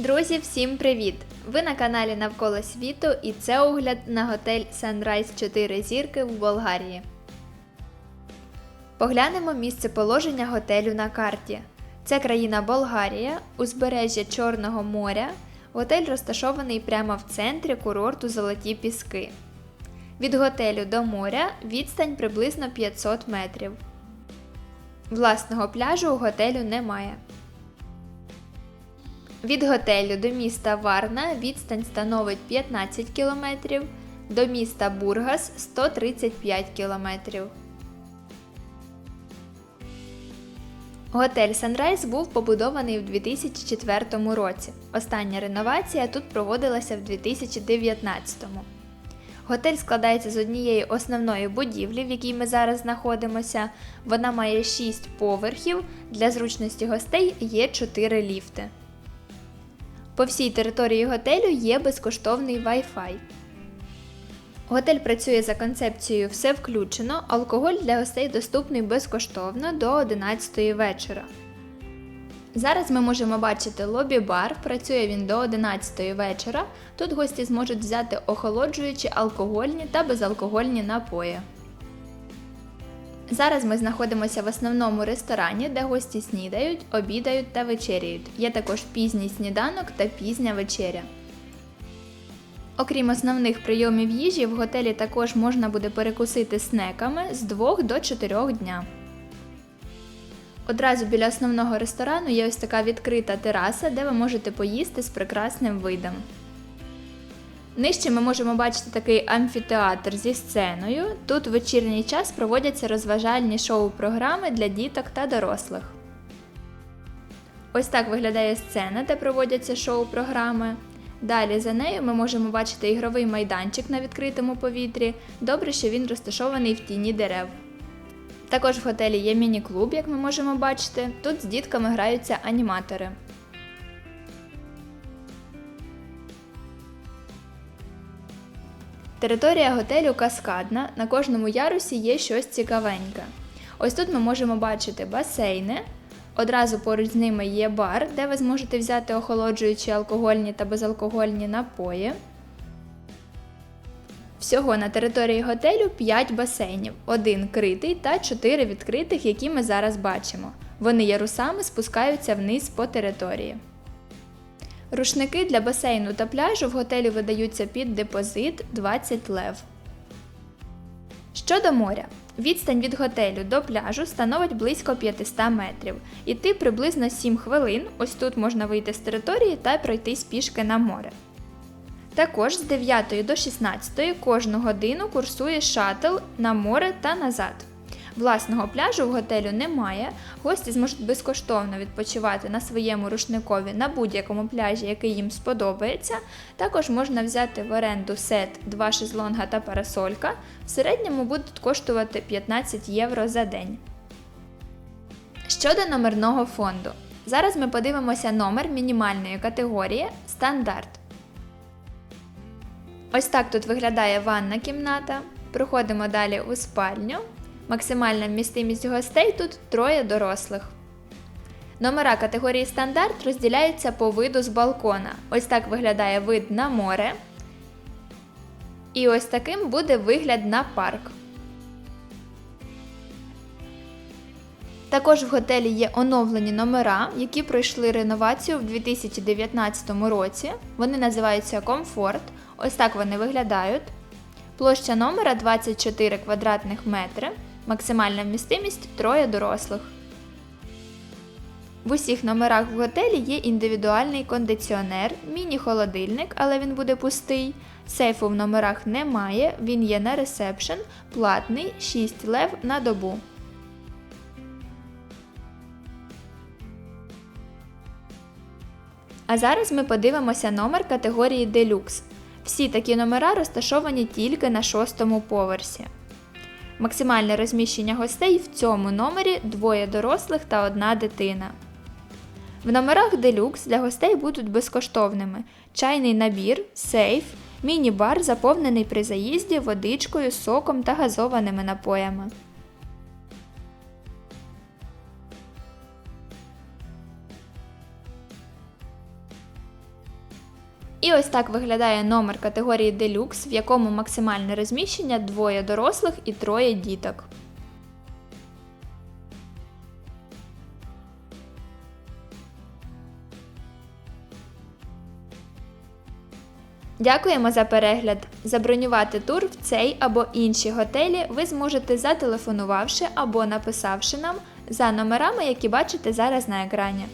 Друзі, всім привіт! Ви на каналі Навколо світу і це огляд на готель Sunrise 4 зірки в Болгарії. Поглянемо місце положення готелю на карті. Це країна Болгарія, узбережжя Чорного моря. Готель розташований прямо в центрі курорту Золоті Піски. Від готелю до моря відстань приблизно 500 метрів. Власного пляжу у готелю немає. Від готелю до міста Варна відстань становить 15 км, до міста Бургас 135 км. Готель Sunrise був побудований у 2004 році. Остання реновація тут проводилася в 2019. Готель складається з однієї основної будівлі, в якій ми зараз знаходимося. Вона має 6 поверхів. Для зручності гостей є 4 ліфти. По всій території готелю є безкоштовний Wi-Fi. Готель працює за концепцією Все включено, алкоголь для гостей доступний безкоштовно до 11 вечора. Зараз ми можемо бачити лобі-бар, працює він до 11 вечора. Тут гості зможуть взяти охолоджуючі алкогольні та безалкогольні напої. Зараз ми знаходимося в основному ресторані, де гості снідають, обідають та вечеряють. Є також пізній сніданок та пізня вечеря. Окрім основних прийомів їжі, в готелі також можна буде перекусити снеками з 2 до 4 дня. Одразу біля основного ресторану є ось така відкрита тераса, де ви можете поїсти з прекрасним видом. Нижче ми можемо бачити такий амфітеатр зі сценою. Тут в вечірній час проводяться розважальні шоу-програми для діток та дорослих. Ось так виглядає сцена, де проводяться шоу-програми. Далі за нею ми можемо бачити ігровий майданчик на відкритому повітрі. Добре, що він розташований в тіні дерев. Також в готелі є міні-клуб, як ми можемо бачити. Тут з дітками граються аніматори. Територія готелю каскадна, на кожному ярусі є щось цікавеньке. Ось тут ми можемо бачити басейни. Одразу поруч з ними є бар, де ви зможете взяти охолоджуючі алкогольні та безалкогольні напої. Всього на території готелю 5 басейнів, один критий та 4 відкритих, які ми зараз бачимо. Вони ярусами спускаються вниз по території. Рушники для басейну та пляжу в готелі видаються під депозит 20 лев. Щодо моря. Відстань від готелю до пляжу становить близько 500 метрів. Іти приблизно 7 хвилин. Ось тут можна вийти з території та пройтись пішки на море. Також з 9 до 16 кожну годину курсує шатл на море та назад. Власного пляжу в готелю немає. Гості зможуть безкоштовно відпочивати на своєму рушникові на будь-якому пляжі, який їм сподобається. Також можна взяти в оренду сет 2 шезлонга та парасолька. В середньому будуть коштувати 15 євро за день. Щодо номерного фонду. Зараз ми подивимося номер мінімальної категорії стандарт. Ось так тут виглядає ванна кімната. Проходимо далі у спальню. Максимальна вмістимість гостей тут троє дорослих. Номера категорії стандарт розділяються по виду з балкона. Ось так виглядає вид на море. І ось таким буде вигляд на парк. Також в готелі є оновлені номера, які пройшли реновацію в 2019 році. Вони називаються Комфорт. Ось так вони виглядають. Площа номера 24 квадратних метри. Максимальна вмістимість троє дорослих. В усіх номерах в готелі є індивідуальний кондиціонер, міні-холодильник, але він буде пустий. Сейфу в номерах немає, він є на ресепшн, платний 6 лев на добу. А зараз ми подивимося номер категорії Deluxe. Всі такі номера розташовані тільки на шостому поверсі. Максимальне розміщення гостей в цьому номері двоє дорослих та одна дитина. В номерах делюкс для гостей будуть безкоштовними чайний набір, сейф, міні-бар, заповнений при заїзді водичкою, соком та газованими напоями. І ось так виглядає номер категорії Deluxe, в якому максимальне розміщення двоє дорослих і троє діток. Дякуємо за перегляд. Забронювати тур в цей або інші готелі ви зможете зателефонувавши або написавши нам за номерами, які бачите зараз на екрані.